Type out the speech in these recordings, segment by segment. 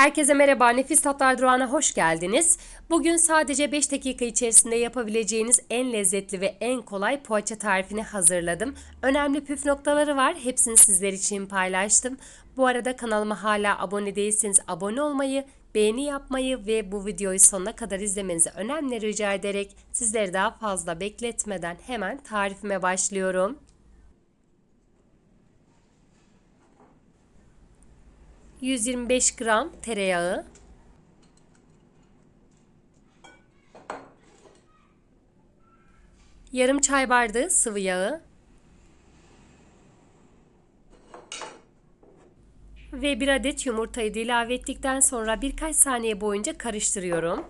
Herkese merhaba, Nefis Tatlar Durağı'na hoş geldiniz. Bugün sadece 5 dakika içerisinde yapabileceğiniz en lezzetli ve en kolay poğaça tarifini hazırladım. Önemli püf noktaları var, hepsini sizler için paylaştım. Bu arada kanalıma hala abone değilseniz abone olmayı, beğeni yapmayı ve bu videoyu sonuna kadar izlemenizi önemli rica ederek sizleri daha fazla bekletmeden hemen tarifime başlıyorum. 125 gram tereyağı, yarım çay bardağı sıvı yağı. Ve bir adet yumurtayı da ilave ettikten sonra birkaç saniye boyunca karıştırıyorum.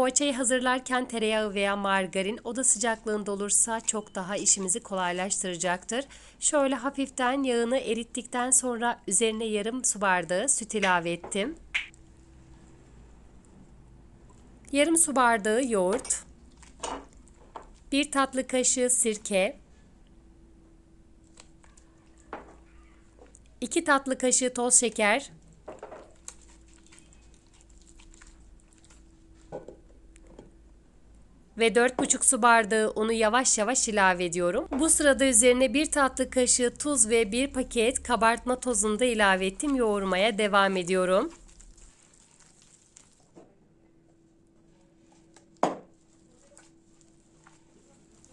Poğaçayı hazırlarken tereyağı veya margarin oda sıcaklığında olursa çok daha işimizi kolaylaştıracaktır. Şöyle hafiften yağını erittikten sonra üzerine yarım su bardağı süt ilave ettim. Yarım su bardağı yoğurt, bir tatlı kaşığı sirke, 2 tatlı kaşığı toz şeker, ve 4,5 su bardağı unu yavaş yavaş ilave ediyorum. Bu sırada üzerine 1 tatlı kaşığı tuz ve 1 paket kabartma tozunu da ilave ettim. Yoğurmaya devam ediyorum.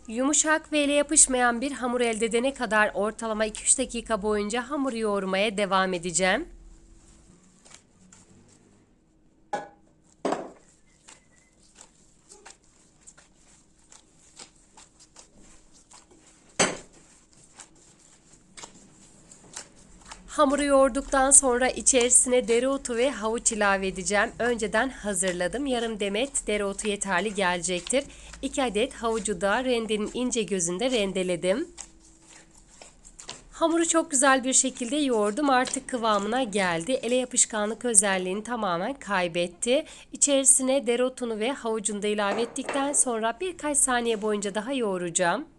Yumuşak ve ele yapışmayan bir hamur elde edene kadar ortalama 2-3 dakika boyunca hamuru yoğurmaya devam edeceğim. Hamuru yoğurduktan sonra içerisine dereotu ve havuç ilave edeceğim. Önceden hazırladım. Yarım demet dereotu yeterli gelecektir. 2 adet havucu da rendenin ince gözünde rendeledim. Hamuru çok güzel bir şekilde yoğurdum. Artık kıvamına geldi. Ele yapışkanlık özelliğini tamamen kaybetti. İçerisine dereotunu ve havucunu da ilave ettikten sonra birkaç saniye boyunca daha yoğuracağım.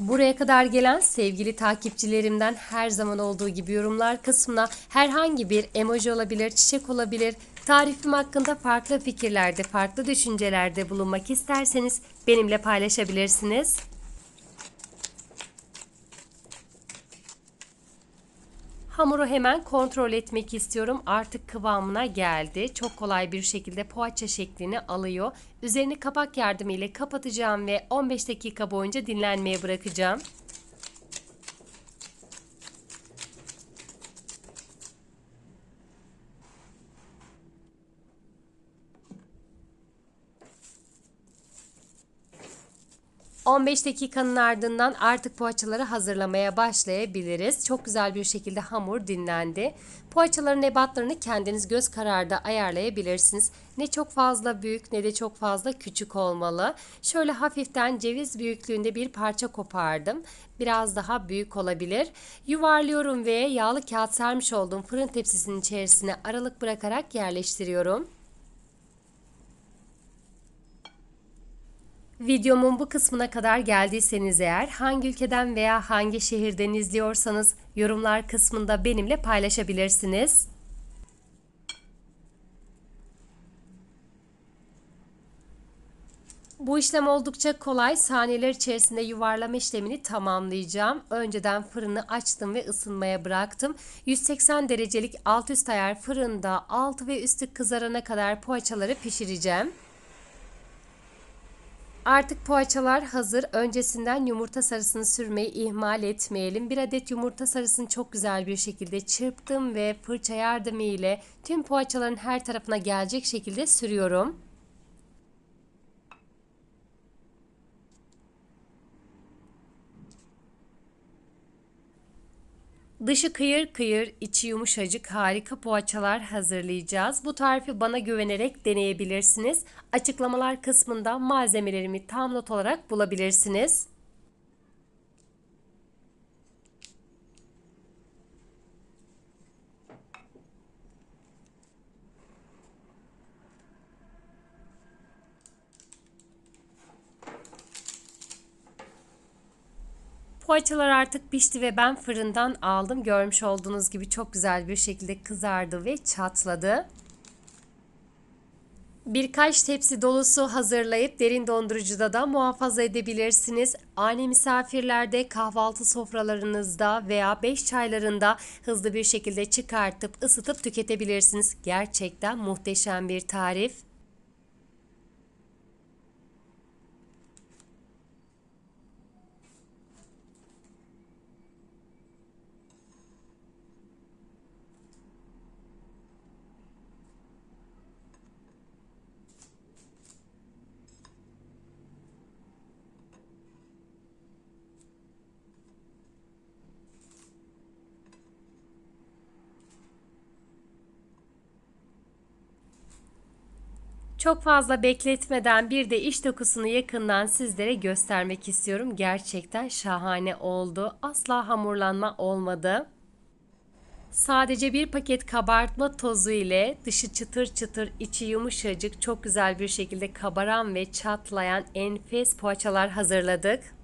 Buraya kadar gelen sevgili takipçilerimden her zaman olduğu gibi yorumlar kısmına herhangi bir emoji olabilir, çiçek olabilir, tarifim hakkında farklı fikirlerde, farklı düşüncelerde bulunmak isterseniz benimle paylaşabilirsiniz. Hamuru hemen kontrol etmek istiyorum. Artık kıvamına geldi. Çok kolay bir şekilde poğaça şeklini alıyor. Üzerini kapak yardımıyla kapatacağım ve 15 dakika boyunca dinlenmeye bırakacağım. 15 dakikanın ardından artık poğaçaları hazırlamaya başlayabiliriz. Çok güzel bir şekilde hamur dinlendi. Poğaçaların ebatlarını kendiniz göz kararda ayarlayabilirsiniz. Ne çok fazla büyük ne de çok fazla küçük olmalı. Şöyle hafiften ceviz büyüklüğünde bir parça kopardım. Biraz daha büyük olabilir. Yuvarlıyorum ve yağlı kağıt sermiş olduğum fırın tepsisinin içerisine aralık bırakarak yerleştiriyorum. Videomun bu kısmına kadar geldiyseniz eğer hangi ülkeden veya hangi şehirden izliyorsanız yorumlar kısmında benimle paylaşabilirsiniz. Bu işlem oldukça kolay. Saniyeler içerisinde yuvarlama işlemini tamamlayacağım. Önceden fırını açtım ve ısınmaya bıraktım. 180 derecelik alt üst ayar fırında altı ve üstü kızarana kadar poğaçaları pişireceğim. Artık poğaçalar hazır. Öncesinden yumurta sarısını sürmeyi ihmal etmeyelim. Bir adet yumurta sarısını çok güzel bir şekilde çırptım ve fırça yardımı ile tüm poğaçaların her tarafına gelecek şekilde sürüyorum. Dışı kıyır kıyır, içi yumuşacık harika poğaçalar hazırlayacağız. Bu tarifi bana güvenerek deneyebilirsiniz. Açıklamalar kısmında malzemelerimi tam not olarak bulabilirsiniz. Poğaçalar artık pişti ve ben fırından aldım. Görmüş olduğunuz gibi çok güzel bir şekilde kızardı ve çatladı. Birkaç tepsi dolusu hazırlayıp derin dondurucuda da muhafaza edebilirsiniz. Ani misafirlerde, kahvaltı sofralarınızda veya beş çaylarında hızlı bir şekilde çıkartıp ısıtıp tüketebilirsiniz. Gerçekten muhteşem bir tarif. Çok fazla bekletmeden bir de iç dokusunu yakından sizlere göstermek istiyorum. Gerçekten şahane oldu. Asla hamurlanma olmadı. Sadece bir paket kabartma tozu ile dışı çıtır çıtır, içi yumuşacık, çok güzel bir şekilde kabaran ve çatlayan enfes poğaçalar hazırladık.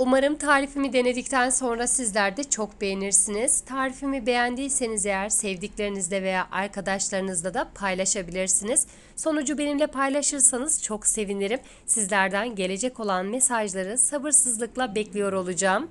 Umarım tarifimi denedikten sonra sizler de çok beğenirsiniz. Tarifimi beğendiyseniz eğer sevdiklerinizle veya arkadaşlarınızla da paylaşabilirsiniz. Sonucu benimle paylaşırsanız çok sevinirim. Sizlerden gelecek olan mesajları sabırsızlıkla bekliyor olacağım.